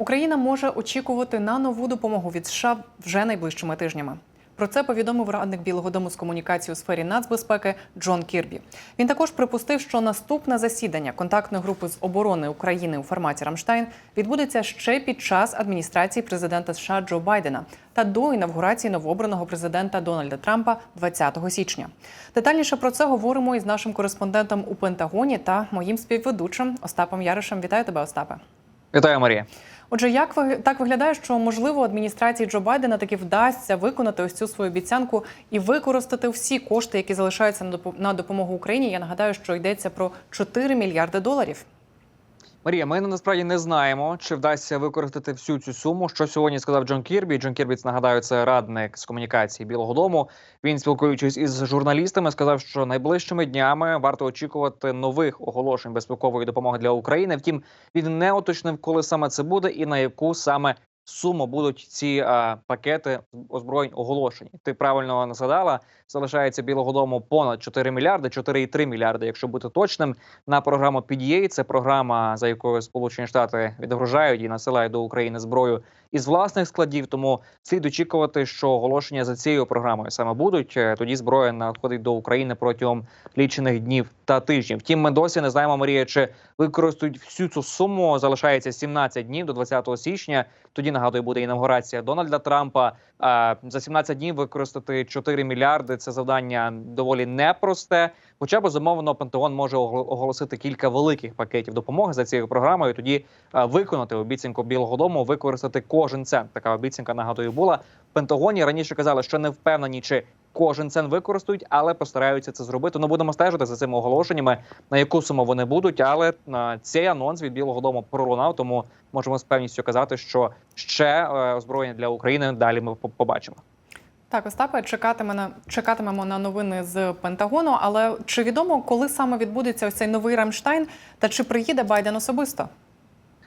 Україна може очікувати на нову допомогу від США вже найближчими тижнями. Про це повідомив радник Білого Дому з комунікації у сфері нацбезпеки Джон Кірбі. Він також припустив, що наступне засідання контактної групи з оборони України у форматі Рамштайн відбудеться ще під час адміністрації президента США Джо Байдена та до інавгурації новообраного президента Дональда Трампа 20 січня. Детальніше про це говоримо із нашим кореспондентом у Пентагоні та моїм співведучим Остапом Яришем. Вітаю тебе, Остапе. Вітаю, Марія. Отже, як ви- так виглядає, що можливо адміністрації Джо Байдена таки вдасться виконати ось цю свою обіцянку і використати всі кошти, які залишаються на допо- допомогу Україні. Я нагадаю, що йдеться про 4 мільярди доларів. Марія, ми насправді не знаємо, чи вдасться використати всю цю суму. Що сьогодні сказав Джон Кірбі. Джон Кірбі, нагадаю, це радник з комунікації Білого Дому. Він спілкуючись із журналістами, сказав, що найближчими днями варто очікувати нових оголошень безпекової допомоги для України. Втім, він не уточнив, коли саме це буде і на яку саме суму будуть ці а, пакети озброєнь оголошені. Ти правильно згадала, залишається Білого Дому понад 4 мільярди, 4,3 мільярди, якщо бути точним. На програму PDA, це програма, за якою Сполучені Штати відгружають і насилають до України зброю із власних складів. Тому слід очікувати, що оголошення за цією програмою саме будуть. Е, Тоді зброя надходить до України протягом лічених днів та тижнів. Втім, ми досі не знаємо, Марія, чи використають всю цю суму. Залишається 17 днів до 20 січня. Тоді нагадую, буде інавгурація Дональда Трампа. За 17 днів використати 4 мільярди. Це завдання доволі непросте. Хоча безумовно Пентагон може оголосити кілька великих пакетів допомоги за цією програмою. Тоді виконати обіцянку Білого Дому, використати кожен цент. Така обіцянка нагадую була в Пентагоні. Раніше казали, що не впевнені, чи кожен цент використають, але постараються це зробити. Ну будемо стежити за цими оголошеннями, на яку суму вони будуть. Але а, цей анонс від Білого Дому пролунав, тому можемо з певністю казати, що ще е, озброєння для України далі ми побачимо. Так, Остапе, чекатиме на чекатимемо на новини з Пентагону. Але чи відомо, коли саме відбудеться ось цей новий Рамштайн, та чи приїде Байден особисто?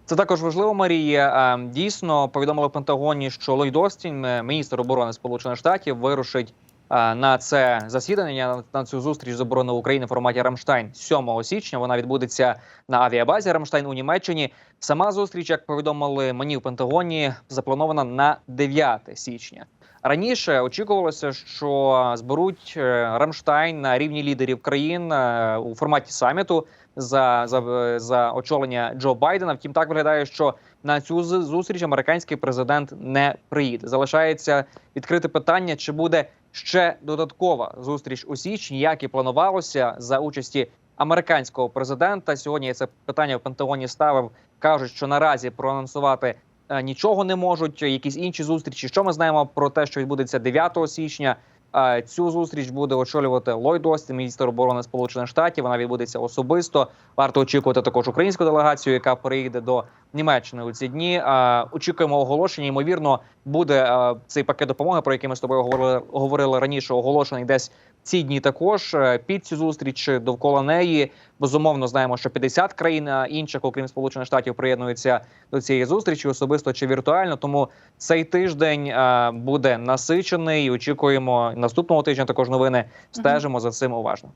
Це також важливо, Марія. Е, Дійсно повідомили в Пентагоні, що Ллойд Остін, е, міністр оборони Сполучених Штатів, вирушить на це засідання на- цю зустріч з оборони України в форматі Рамштайн 7 січня. Вона відбудеться на авіабазі Рамштайн у Німеччині. Сама зустріч, як повідомили мені в Пентагоні, запланована на 9 січня. Раніше очікувалося, що зберуть е, Рамштайн на рівні лідерів країн е, у форматі саміту за, за, за очолення Джо Байдена. Втім, так виглядає, що на цю зустріч американський президент не приїде. Залишається відкрите питання, чи буде ще додаткова зустріч у січні, як і планувалося за участі американського президента. Сьогодні я це питання в Пентагоні ставив. кажуть, що наразі проанонсувати е, нічого не можуть. Якісь інші зустрічі. Що ми знаємо про те, що відбудеться 9 січня? Е, Цю зустріч буде очолювати Ллойд Остін, міністр оборони Сполучених Штатів. Вона відбудеться особисто. Варто очікувати також українську делегацію, яка приїде до Німеччини у ці дні. Е, Очікуємо оголошення. Ймовірно, буде е, цей пакет допомоги, про який ми з тобою говорили, говорили раніше. Оголошений десь в ці дні. Також Е, під цю зустріч довкола неї безумовно знаємо, що 50 країн інших, окрім Сполучених Штатів, приєднуються до цієї зустрічі, особисто чи віртуально. Тому цей тиждень е, буде насичений. Очікуємо наступного тижня. Також новини стежимо за цим уважно.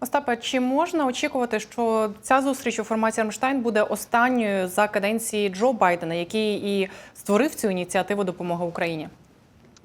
Остапе, чи можна очікувати, що ця зустріч у форматі Рамштайн буде останньою за каденції Джо Байдена, який і створив цю ініціативу допомоги Україні?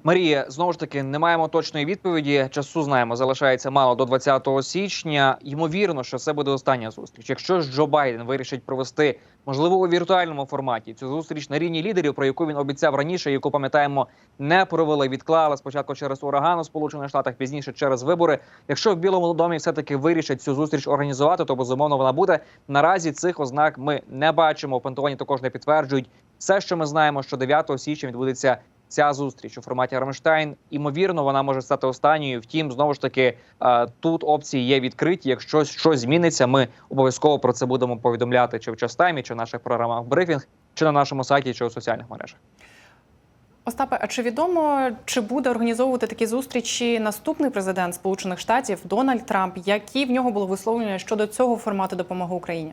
Марія, знову ж таки, не маємо точної відповіді. Часу знаємо, залишається мало до 20 січня. Ймовірно, що це буде остання зустріч. Якщо ж Джо Байден вирішить провести, можливо, у віртуальному форматі цю зустріч на рівні лідерів, про яку він обіцяв раніше, яку пам'ятаємо, не провели, відклали спочатку через ураган у Сполучених Штатах, пізніше через вибори. Якщо в Білому домі все таки вирішать цю зустріч організувати, то безумовно вона буде. Наразі цих ознак ми не бачимо. В Пентагоні також не підтверджують. Все, що ми знаємо, що 9 січня відбудеться ця зустріч у форматі Рамштайн. Імовірно, вона може стати останньою. Втім, знову ж таки, е, тут опції є відкриті. Якщо щось зміниться, ми обов'язково про це будемо повідомляти чи в частаймі, чи в наших програмах брифінг, чи на нашому сайті, чи у соціальних мережах. Остапе, а чи відомо, чи буде організовувати такі зустрічі наступний президент Сполучених Штатів Дональд Трамп? Які в нього було висловлення щодо цього формату допомоги Україні?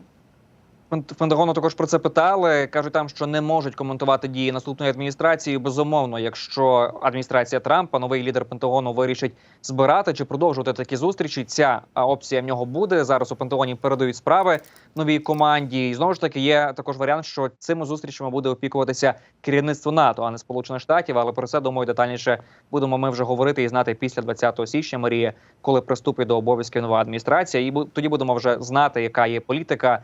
Пент- Пентагону також про це питали. кажуть там, що не можуть коментувати дії наступної адміністрації. Безумовно, якщо адміністрація Трампа, новий лідер Пентагону, вирішить збирати чи продовжувати такі зустрічі. Ця опція в нього буде. Зараз у Пентагоні передають справи новій команді. І знову ж таки є також варіант, що цими зустрічами буде опікуватися керівництво НАТО, а не Сполучених Штатів. Але про це думаю детальніше будемо ми вже говорити і знати після 20 січня. Марія, коли приступить до обов'язків нова адміністрація, і тоді будемо вже знати, яка є політика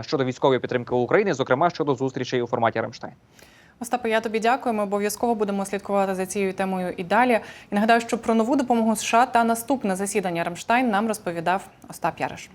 щодо військової підтримки України, зокрема щодо зустрічей у форматі Рамштайн. Остапе, я тобі дякую. Ми обов'язково будемо слідкувати за цією темою і далі. І нагадаю, що про нову допомогу США та наступне засідання Рамштайн нам розповідав Остап Яриш.